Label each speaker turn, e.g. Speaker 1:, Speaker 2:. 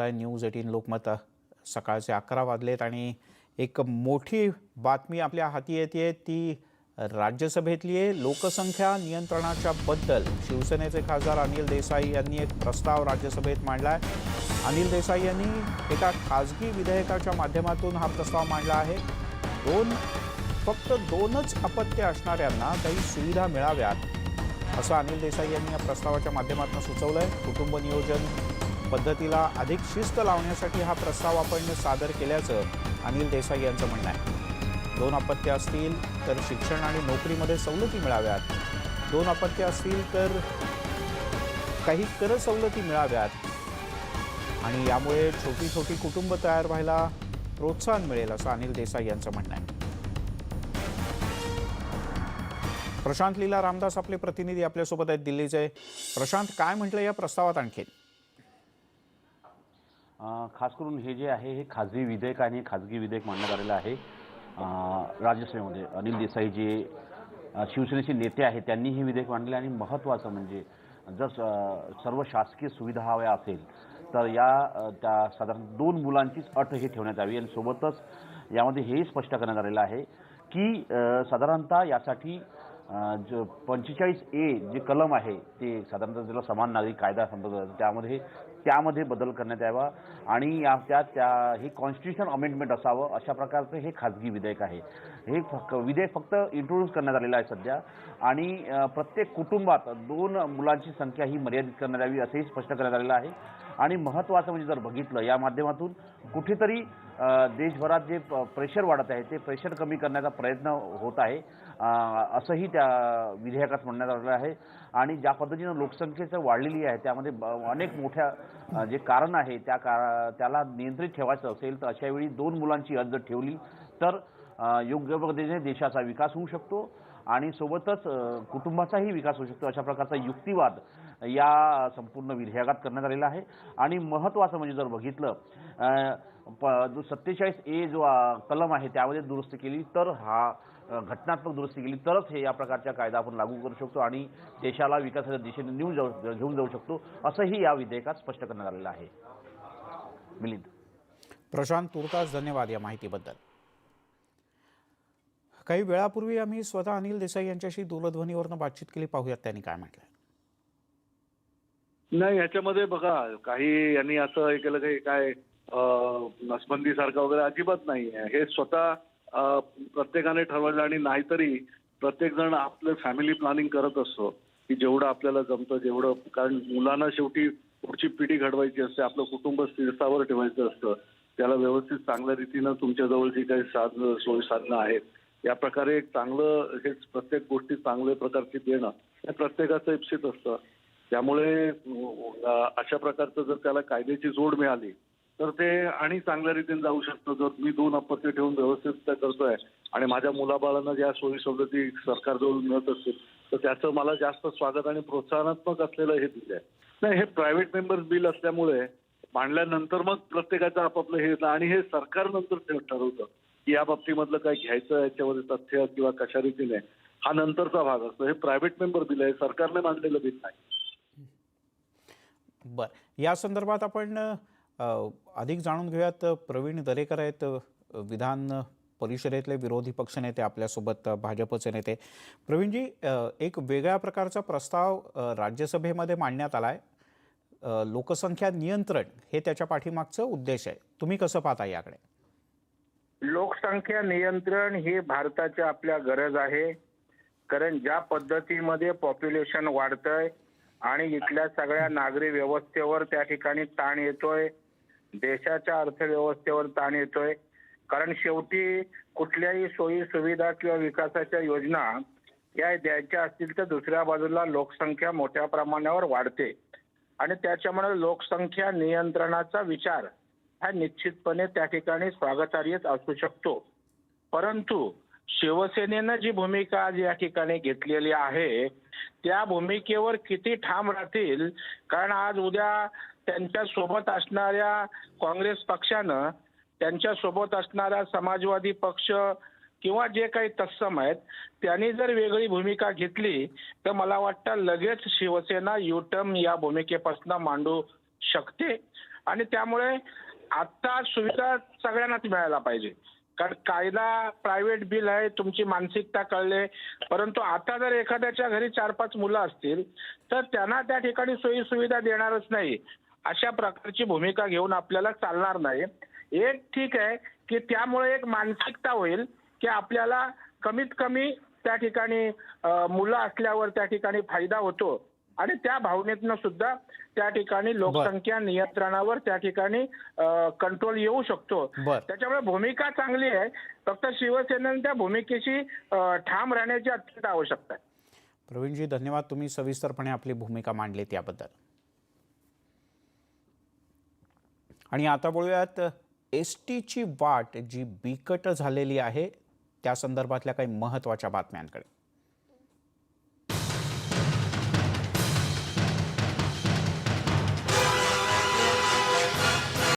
Speaker 1: News eighteen Lokmat सकाळचे अकरा वाजलेत आणि एक मोठी बातमी आपल्या हाती येते ती राज्यसभेतली आहे. लोकसंख्या नियंत्रणाच्या बद्दल शिवसेनेचे खासदार अनिल देसाई यांनी एक प्रस्ताव राज्यसभेत मांडला आहे. अनिल देसाई यांनी एका खाजगी विधेयकाच्या माध्यमातून हा प्रस्ताव मांडला आहे. दोन फक्त दोनच अपत्य असणाऱ्यांना काही सुविधा मिळाव्यात असं अनिल देसाई यांनी या प्रस्तावाच्या माध्यमातून सुचवलं आहे कुटुंब नियोजन पद्धतीला अधिक शिस्त लावण्यासाठी हा प्रस्ताव आपण सादर केल्याचं अनिल देसाई यांचं म्हणणं आहे. दोन अपत्य असतील तर शिक्षण आणि नोकरीमध्ये सवलती मिळाव्यात. दोन अपत्य असतील तर काही कर सवलती मिळाव्यात. आणि यामुळे छोटी छोटी कुटुंब तयार व्हायला प्रोत्साहन मिळेल असं अनिल देसाई यांचं म्हणणं आहे. प्रशांत लीला रामदास आपले प्रतिनिधी आपल्यासोबत आहेत दिल्लीचे. प्रशांत काय म्हटलं या प्रस्तावात
Speaker 2: आणखी खास करून हे जे आहे हे खाजगी विधेयक आणि खाजगी विधेयक मांडण्यात आलेलं आहे. राज्यसभेमध्ये अनिल देसाई जे शिवसेनेचे नेते आहेत त्यांनी हे विधेयक मांडले आणि महत्त्वाचं म्हणजे जर स- सर्व शासकीय सुविधा हव्या असेल तर या त्या साधारण दोन मुलांचीच अट हे ठेवण्यात यावी आणि सोबतच यामध्ये हे स्पष्ट करण्यात आलेलं आहे की साधारणतः यासाठी जो पंचेचाळीस ए जे कलम आहे ते साधारणतः ज्याला समान नागरिक कायदा संदर्भात जातो, त्यामध्ये त्यामध्ये बदल करण्यात यावा आणि या त्या त्या हे कॉन्स्टिट्यूशन अमेंडमेंट असावं अशा प्रकारचं हे खाजगी विधेयक आहे. हे फक्त विधेयक फक्त इंट्रोड्यूस करण्यात आलेलं आहे सध्या आणि प्रत्येक कुटुंबात दोन मुलांची संख्या ही मर्यादित करण्यात यावी असंही स्पष्ट करण्यात आलेलं आहे. आणि महत्त्वाचं म्हणजे जर बघितलं या माध्यमातून कुठेतरी देशभरात जे प्रेशर वाढत आहे ते प्रेशर कमी करण्याचा प्रयत्न होत आहे. असंही त्या विधेयकात म्हणण्यात आलेलं आहे. आणि ज्या पद्धतीनं लोकसंख्येचं वाढलेली आहे त्यामध्ये ब- अनेक मोठ्या जे कारण आहे त्या का त्याला नियंत्रित ठेवायचं असेल तर अशा वेळी दोन मुलांची अट जर ठेवली तर योग्य पद्धतीने देशाचा विकास होऊ शकतो आणि सोबतच कुटुंबाचाही विकास होऊ शकतो. अशा प्रकारचा युक्तिवाद या संपूर्ण विधेयकात करण्यात आलेला आहे. आणि महत्त्वाचं म्हणजे जर बघितलं प- जो सत्तेचाळीस ए जो कलम आहे त्यामध्ये दुरुस्ती केली तर हा घटनात्मक दुरुस्ती केली तरच हे या प्रकारच्या कायदा आपण लागू करू शकतो आणि देशाला विकासाच्या दिशेने नेऊन जाऊ घेऊन जाऊ शकतो असंही या विधेयकात स्पष्ट करण्यात आलेलं आहे. मिलिंद.
Speaker 1: प्रशांत तुर्तास धन्यवाद या माहितीबद्दल. काही वेळापूर्वी आम्ही स्वतः अनिल देसाई यांच्याशी दूरध्वनीवरनं बातचीत केली पाहूयात त्यांनी काय म्हटलं
Speaker 3: नाही ह्याच्यामध्ये बघा काही यांनी असं हे केलं की काय नसबंदी सारखं वगैरे अजिबात नाही आहे. हे स्वतः प्रत्येकाने ठरवलं आणि नाहीतरी प्रत्येक जण आपलं फॅमिली प्लॅनिंग करत असतो की जेवढं आपल्याला जमतं जेवढं कारण मुलांना शेवटी पुढची पिढी घडवायची असते आपलं कुटुंब स्थिरस्थावर ठेवायचं असतं. त्याला व्यवस्थित चांगल्या रीतीनं तुमच्याजवळ जी काही साध सोयी साधनं आहेत या प्रकारे एक चांगलं हे प्रत्येक गोष्टी चांगल्या प्रकारची देणं हे प्रत्येकाचं इप्सित असतं. त्यामुळे अशा प्रकारचं जर त्याला कायद्याची जोड मिळाली तर ते आणि चांगल्या रीतीने जाऊ शकतं. जर मी दोन अपत्य ठेवून व्यवस्थित करतोय आणि माझ्या मुलाबाळांना ज्या सोयी सवलती सरकारजवळ मिळत असतील तर त्याचं मला जास्त स्वागत आणि प्रोत्साहनात्मक असलेलं हे दिलं आहे. नाही हे प्रायव्हेट मेंबर्स बिल असल्यामुळे मांडल्यानंतर मग प्रत्येकाचं आपापलं हे येतं आणि हे सरकार नंतर ठरवतं की या बाबतीमधलं काय घ्यायचं याच्यामध्ये तथ्य किंवा कशा रीतीने हा नंतरचा भाग असतो. हे प्रायव्हेट मेंबर बिल आहे सरकारने मांडलेलं बिल नाही.
Speaker 1: बरं. या संदर्भात आपण अधिक जाणून घेऊयात. प्रवीण दरेकर आहेत विधान परिषदेतले विरोधी पक्षनेते आपल्यासोबत भाजपचे नेते. प्रवीणजी एक वेगळ्या प्रकारचा प्रस्ताव राज्यसभेमध्ये मांडण्यात आला आहे लोकसंख्या नियंत्रण हे त्याच्या पाठीमागचं उद्देश आहे. तुम्ही कसं पाहता याकडे?
Speaker 4: लोकसंख्या नियंत्रण हे भारताच्या आपल्या गरज आहे. कारण ज्या पद्धतीमध्ये पॉप्युलेशन वाढतंय आणि इथल्या सगळ्या नागरी व्यवस्थेवर त्या ठिकाणी ताण येतोय. देशाच्या अर्थव्यवस्थेवर ताण येतोय. कारण शेवटी कुठल्याही सोयी सुविधा किंवा विकासाच्या योजना या द्यायच्या असतील तर दुसऱ्या बाजूला लोकसंख्या मोठ्या प्रमाणावर वाढते. आणि त्याच्यामुळे लोकसंख्या नियंत्रणाचा विचार हा निश्चितपणे त्या ठिकाणी स्वागतार्हच असू शकतो. परंतु शिवसेनेनं जी भूमिका आज या ठिकाणी घेतलेली आहे त्या भूमिकेवर किती ठाम राहतील? कारण आज उद्या त्यांच्यासोबत असणाऱ्या काँग्रेस पक्षानं त्यांच्यासोबत असणारा समाजवादी पक्ष किंवा जे काही तत्सम आहेत त्यांनी जर वेगळी भूमिका घेतली तर मला वाटतं लगेच शिवसेना युटम या भूमिकेपासून मांडू शकते. आणि त्यामुळे आता सुविधा सगळ्यांनाच मिळायला पाहिजे. कारण कायदा प्रायव्हेट बिल आहे तुमची मानसिकता कळले. परंतु आता जर एखाद्याच्या घरी चार पाच मुलं असतील तर त्यांना त्या ठिकाणी सोयी सुविधा देणारच नाही. अशा प्रकारची भूमिका घेऊन आपल्याला चालणार नाही. एक ठीक आहे की त्यामुळे एक मानसिकता होईल की आपल्याला कमीत कमी त्या ठिकाणी मुलं असल्यावर त्या ठिकाणी फायदा होतो. आणि त्या भावनेतनं सुद्धा त्या ठिकाणी लोकसंख्या नियंत्रणावर त्या ठिकाणी कंट्रोल येऊ शकतो. त्याच्यामुळे भूमिका चांगली आहे. फक्त शिवसेनेनं त्या भूमिकेशी ठाम राहण्याची अत्यंत आवश्यकता आहे.
Speaker 1: प्रवीणजी धन्यवाद. तुम्ही सविस्तरपणे आपली भूमिका मांडली त्याबद्दल आणि आता बोलूयात एस टीची वाट जी बिकट झालेली आहे त्या संदर्भातल्या काही महत्त्वाच्या बातम्यांकडे.